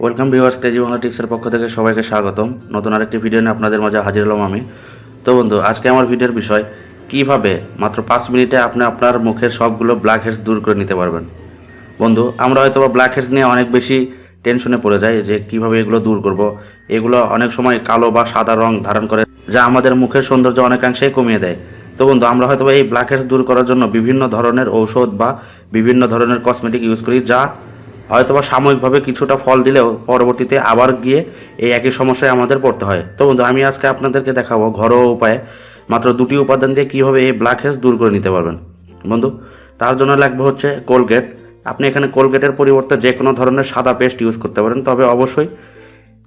Welcome viewers crazy Bangla টিপসের পক্ষ থেকে সবাইকে স্বাগতম। নতুন আরেকটি ভিডিও নিয়ে আপনাদের মাঝে হাজির হলাম আমি। তো বন্ধু, আজকে আমার ভিডিওর বিষয়, কীভাবে মাত্র পাঁচ মিনিটে আপনি আপনার মুখের সবগুলো ব্ল্যাক হেডস দূর করে নিতে পারবেন? বন্ধু, আমরা হয়তো বা ব্ল্যাক হেডস নিয়ে অনেক বেশি টেনশনে পড়ে যাই যে কীভাবে এগুলো দূর করব। এগুলো অনেক সময় কালো বা সাদা রং ধারণ করে, যা আমাদের মুখের সৌন্দর্য অনেকাংশেই কমিয়ে দেয়। তো বন্ধু, আমরা হয়তো এই ব্ল্যাক হেডস দূর করার জন্য বিভিন্ন ধরনের ঔষধ বা বিভিন্ন ধরনের কসমেটিক ইউজ করি, যা হয়তোবা সাময়িকভাবে কিছুটা ফল দিলেও পরবর্তীতে আবার গিয়ে এই একই সমস্যায় আমাদের পড়তে হয়। তো বন্ধু, আমি আজকে আপনাদেরকে দেখাবো ঘরোয়া উপায়ে মাত্র দুটি উপাদান দিয়ে কীভাবে এই ব্ল্যাক হেডস দূর করে নিতে পারবেন। বন্ধু, তার জন্য লাগবে হচ্ছে কোলগেট। আপনি এখানে কোলগেটের পরিবর্তে যে কোনো ধরনের সাদা পেস্ট ইউজ করতে পারেন, তবে অবশ্যই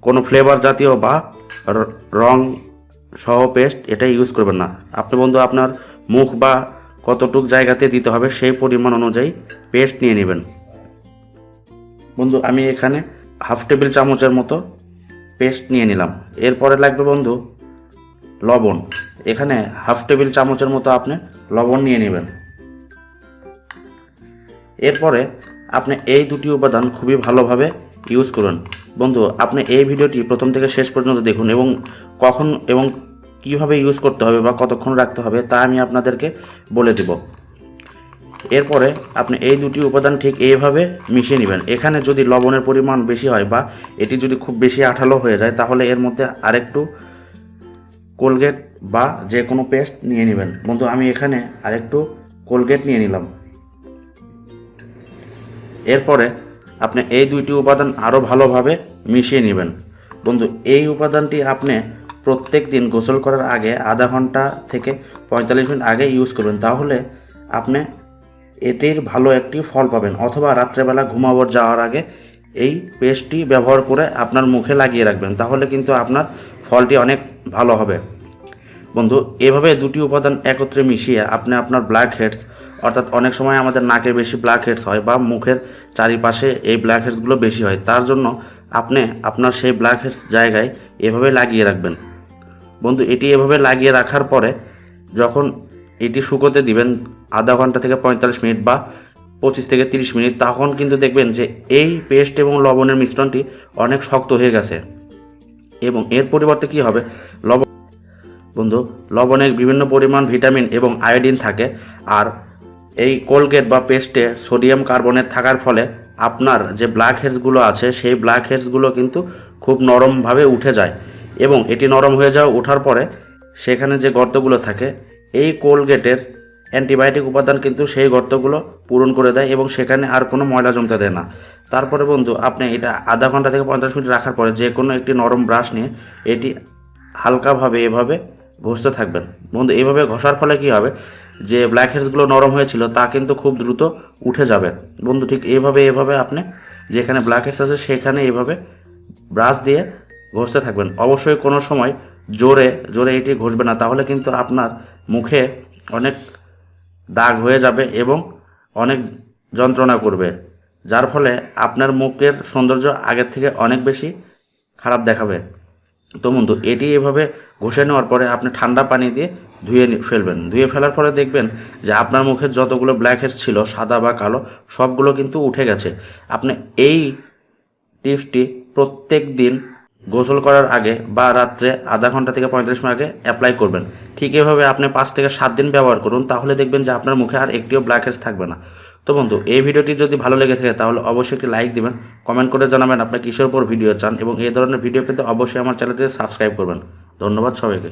কোনো ফ্লেভার জাতীয় বা র- রং সহ পেস্ট এটা ইউজ করবেন না। আপনি বন্ধু, আপনার মুখ বা কতটুক জায়গাতে দিতে হবে সেই পরিমাণ অনুযায়ী পেস্ট নিয়ে নেবেন। বন্ধু, আমি এখানে হাফ টেবিল চামচের মতো পেস্ট নিয়ে নিলাম। এরপরে লাগবে বন্ধু, লবণ। এখানে হাফ টেবিল চামচের মতো আপনি লবণ নিয়ে নেবেন। এরপরে আপনি এই দুটি উপাদান খুবই ভালোভাবে ইউজ করুন। বন্ধু, আপনি এই ভিডিওটি প্রথম থেকে শেষ পর্যন্ত দেখুন এবং কখন এবং কীভাবে ইউজ করতে হবে বা কতক্ষণ রাখতে হবে তা আমি আপনাদেরকে বলে দেব। এরপরে আপনি এই দুটি উপাদান ঠিক এইভাবে মিশিয়ে নেবেন। এখানে যদি লবণের পরিমাণ বেশি হয় বা এটি যদি খুব বেশি আঠালো হয়ে যায়, তাহলে এর মধ্যে আরেকটু কোলগেট বা যে কোনো পেস্ট নিয়ে নেবেন। বন্ধু, আমি এখানে আরেকটু কোলগেট নিয়ে নিলাম। এরপরে আপনি এই দুইটি উপাদান আরও ভালোভাবে মিশিয়ে নেবেন। বন্ধু, এই উপাদানটি আপনি প্রত্যেক দিন গোসল করার আগে আধা ঘণ্টা থেকে পঁয়তাল্লিশ মিনিট আগে ইউজ করবেন। তাহলে আপনি এটির ভালো একটি ফল পাবেন। অথবা রাত্রেবেলা ঘুমাবার যাওয়ার আগে এই পেস্টটি ব্যবহার করে আপনার মুখে লাগিয়ে রাখবেন, তাহলে কিন্তু আপনার ফলটি অনেক ভালো হবে। বন্ধু, এভাবে দুটি উপাদান একত্রে মিশিয়ে আপনি আপনার ব্ল্যাক হেডস অর্থাৎ অনেক সময় আমাদের নাকে বেশি ব্ল্যাক হেডস হয় বা মুখের চারিপাশে এই ব্ল্যাক হেডসগুলো বেশি হয়, তার জন্য আপনি আপনার সেই ব্ল্যাক হেডস জায়গায় এভাবে লাগিয়ে রাখবেন। বন্ধু, এটি এভাবে লাগিয়ে রাখার পরে যখন এটি শুকোতে দিবেন আধা ঘণ্টা থেকে পঁয়তাল্লিশ মিনিট বা পঁচিশ থেকে তিরিশ মিনিট। তখন কিন্তু দেখবেন যে এই পেস্ট এবং লবণের মিশ্রণটি অনেক শক্ত হয়ে গেছে। এবং এর পরিবর্তে কি হবে? লবণ বন্ধু লবণে বিভিন্ন পরিমাণ ভিটামিন এবং আয়োডিন থাকে। আর এই কোলগেট বা পেস্টে সোডিয়াম কার্বনেট থাকার ফলে আপনার যে ব্ল্যাক হেডসগুলো আছে, সেই ব্ল্যাক হেডসগুলো কিন্তু খুব নরমভাবে উঠে যায়। এবং এটি নরম হয়ে যাওয়া ওঠার পরে সেখানে যে গর্তগুলো থাকে এই কোলগেটের অ্যান্টিবায়োটিক উপাদান কিন্তু সেই গর্তগুলো পূরণ করে দেয় এবং সেখানে আর কোনো ময়লা জমতে দেয় না। তারপরে বন্ধু, আপনি এটা আধা ঘণ্টা থেকে পঞ্চাশ মিনিট রাখার পরে যে কোনো একটি নরম ব্রাশ নিয়ে এটি হালকাভাবে এভাবে ঘষতে থাকবেন। বন্ধু এইভাবে ঘষার ফলে কি হবে? যে ব্ল্যাক হেডসগুলো নরম হয়েছিল তা কিন্তু খুব দ্রুত উঠে যাবে। বন্ধু, ঠিক এইভাবে এভাবে আপনি যেখানে ব্ল্যাক হেডস আছে সেখানে এইভাবে ব্রাশ দিয়ে ঘষতে থাকবেন। অবশ্যই কোনো সময় জোরে জোরে এটি ঘষবে না। তাহলে কিন্তু আপনার মুখে অনেক দাগ হয়ে যাবে এবং অনেক যন্ত্রণা করবে, যার ফলে আপনার মুখের সৌন্দর্য আগের থেকে অনেক বেশি খারাপ দেখাবে। তো বন্ধু, এটি এভাবে ঘষে নেওয়ার পরে আপনি ঠান্ডা পানি দিয়ে ধুয়ে ফেলবেন। ধুয়ে ফেলার পরে দেখবেন যে আপনার মুখের যতগুলো ব্ল্যাক হেডস ছিল, সাদা বা কালো, সবগুলো কিন্তু উঠে গেছে। আপনি এই টিপসটি প্রত্যেক দিন গোসল করার আগে বা রাত্রে আধা ঘণ্টা থেকে পঁয়তাল্লিশ মিনিট আগে অ্যাপ্লাই করবেন। ঠিক এভাবে আপনি পাঁচ থেকে সাত দিন ব্যবহার করুন, তাহলে দেখবেন যে আপনার মুখে আর একটিও ব্ল্যাক হেডস থাকবে না। তো বন্ধু, এই ভিডিওটি যদি ভালো লেগে থাকে, তাহলে অবশ্যই একটি লাইক দিবেন কমেন্ট করে জানাবেন আপনার কিসের উপর ভিডিও চান এবং এই ধরনের ভিডিও পেতে অবশ্যই আমার চ্যানেলটি সাবস্ক্রাইব করবেন। ধন্যবাদ সবাইকে।